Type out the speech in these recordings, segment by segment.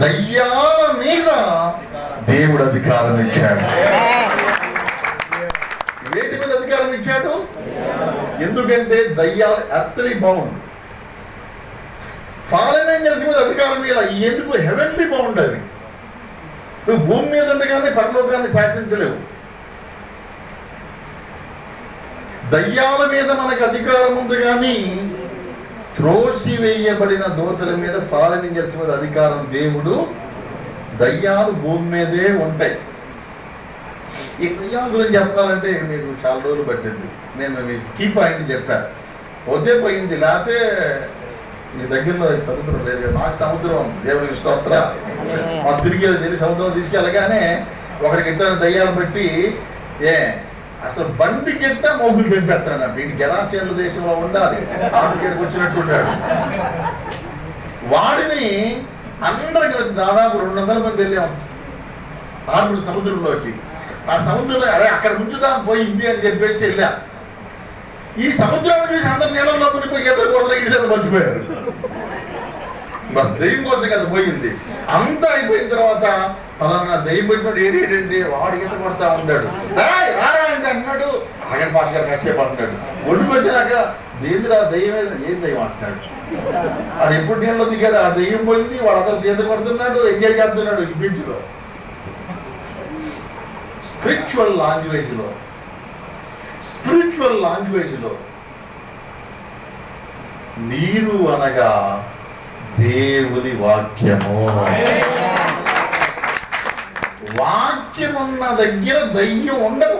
దయ్యాల మీద దేవుడు అధికారం ఇచ్చాడు. వేటి మీద అధికారం ఇచ్చాడు? ఎందుకంటే దయ్యాలు ఎర్త్లీ బౌండ్ ఫాలెన్ ఏంజల్స్ మీద అధికారం మీద ఎందుకు హెవెన్లీ బౌండ్ అవి? నువ్వు భూమి మీద ఉండగానే పరలోకాన్ని శాసించలేవు. దయ్యాల మీద మనకు అధికారం ఉంది కానీ త్రోసివేయబడిన దోతల మీద ఫారెన్ ఏంజల్స్ మీద అధికారం దేవుడు. దయ్యాలు భూమి మీదే ఉంటాయి. ఈ దయ్యాల గురించి చెప్పాలంటే మీకు చాలా రోజులు పట్టింది. నేను మీకు కీ పాయింట్ చెప్పాను పోతే పోయింది. లేకపోతే మీ దగ్గరలో సముద్రం లేదు కదా. నాకు సముద్రం ఉంది. దేవుడికి స్తోత్ర. మా తిరిగి తిరిగి సముద్రం తీసుకెళ్ళగానే ఒకడికి ఇద్దరు దయ్యాలు పెట్టి ఏ అసలు బండి కింద మోగులు తెంపేస్తాడు వీడి జలాశయాల దేశంలో ఉండాలి. ఆడికి వచ్చినట్టున్నాడు. వాడిని అందరం కలిసి దాదాపు రెండు వందల మంది వెళ్ళాం. ఆరుగురు సముద్రంలోకి. ఆ సముద్రంలో అరే అక్కడ ముంచుదాం పోయింది అని చెప్పేసి వెళ్ళా. ఈ సముద్రాన్ని చూసి అందరు నీళ్ళలో మునిపోయి ఎదురు కూడా ఇటు చేత మర్చిపోయారు. బస్ దెయ్యం కోసం కదా పోయింది. అంతా అయిపోయిన తర్వాత పలానా దెయ్యం పెట్టినప్పుడు ఏడు ఏంటంటే వాడు ఈత కొడతా ఉన్నాడు. అంటే అన్నాడు. ఆగన్ పాస్ గారు కాసేపు అంటున్నాడు ఒడ్డు పెట్టినాక దేనిరా దెయ్యం ఏం దెయ్యం అంటున్నాడు? వాడు ఎప్పుడు నీళ్ళు దిగాడు? ఆ దెయ్యం పోయింది వాడు అతను చేత కొడుతున్నాడు ఎంజాయ్ చేస్తున్నాడు ఈ బీచ్లో. స్పిరిచువల్ లాంగ్వేజ్లో స్పిరిచువల్ లాంగ్వేజ్లో నీరు అనగా దేవుని వాక్యము. వాక్యం ఉన్న దగ్గర దయ్యం ఉండదు.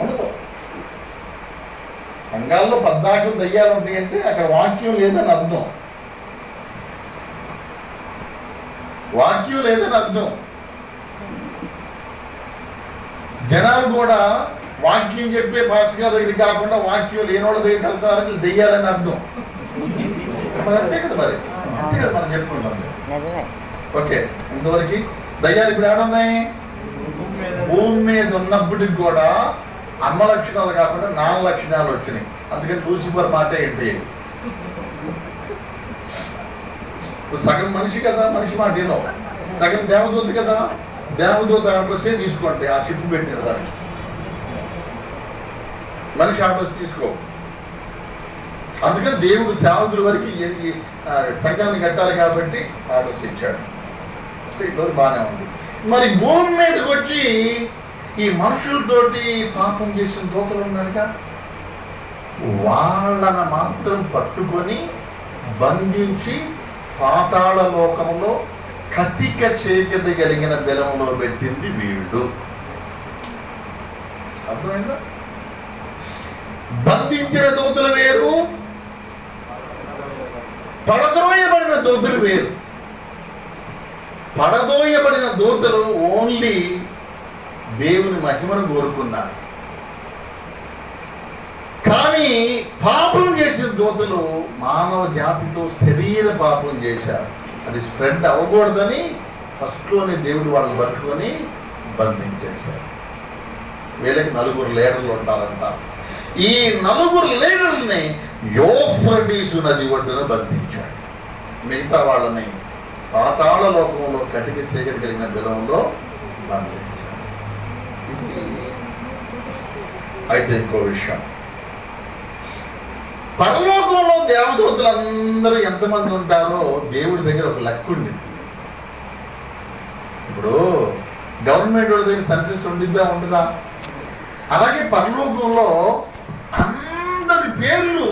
ఉండదు సంఘాల్లో పద్నాకులు దయ్యాలు ఉంటాయంటే అక్కడ వాక్యం లేదని అర్థం. వాక్యం లేదని అర్థం. జనాలు కూడా వాక్యం చెప్పే పాచగా దగ్గర కాకుండా వాక్యం లేనోళ్ళ దగ్గరికి వెళ్తారని దెయ్యాలని అర్థం. మరి అంతే కదా మరి. అంతే కదా మనం చెప్పుకుంటాం. ఓకే ఇంతవరకు దయ్యాలు ఇప్పుడు ఏడున్నాయి మీద ఉన్నప్పటికి కూడా అమ్మ లక్షణాలు కాకుండా నాన్న లక్షణాలు వచ్చినాయి. అందుకని లూసిఫర్ మాట ఏంటి? సగం మనిషి కదా మనిషి మాట ఏనో? సగం దేవదూత కదా? దేవదూత అడ్రస్సే తీసుకోండి ఆ చిప్పు పెట్టిన దానికి. మనిషి అడ్రస్ తీసుకో. అందుకని దేవుడు సేవకుల వరకు ఈ- సంఘాన్ని కట్టాలి కాబట్టి అడ్రస్ ఇచ్చాడు. బాగానే ఉంది. మరి భూమి మీదకి వచ్చి ఈ మనుషులతోటి పాపం చేసిన దోతలు ఉన్నారుగా? వాళ్ళను మాత్రం పట్టుకొని బంధించి పాతాళ లోకంలో కటిక చీకటి కలిగిన బెలంలో పెట్టింది వీడు అర్థమైందా? బంధించిన దూతలు వేరు పడద్రోయబడిన దూతలు వేరు. పడదోయబడిన దూతలు ఓన్లీ దేవుని మహిమను కోరుకున్నారు. కానీ పాపం చేసిన దూతలు మానవ జాతితో శరీర పాపం చేశారు. అది స్ప్రెడ్ అవ్వకూడదని ఫస్ట్లోనే దేవుడు వాళ్ళని పట్టుకొని బంధించేశారు. వీళ్ళకి నలుగురు లీడర్లు ఉంటారంట. ఈ నలుగురు లీడర్ని యోఫ్రటీసు నది ఒడ్డున బంధించాడు. మిగతా వాళ్ళని పాతాళ లోకంలో కటిక చీకటి కలిగిన బిలంలో బంధించాడు. అయితే ఇంకో విషయం. పరలోకంలో దేవదూతలందరూ ఎంతమంది ఉంటారో దేవుడి దగ్గర ఒక లెక్క ఉండింది ఇప్పుడు గవర్నమెంట్ వాళ్ళ దగ్గర సెన్సెస్ ఉండిద్దా ఉండదా? అలాగే పరలోకంలో అందరి పేర్లు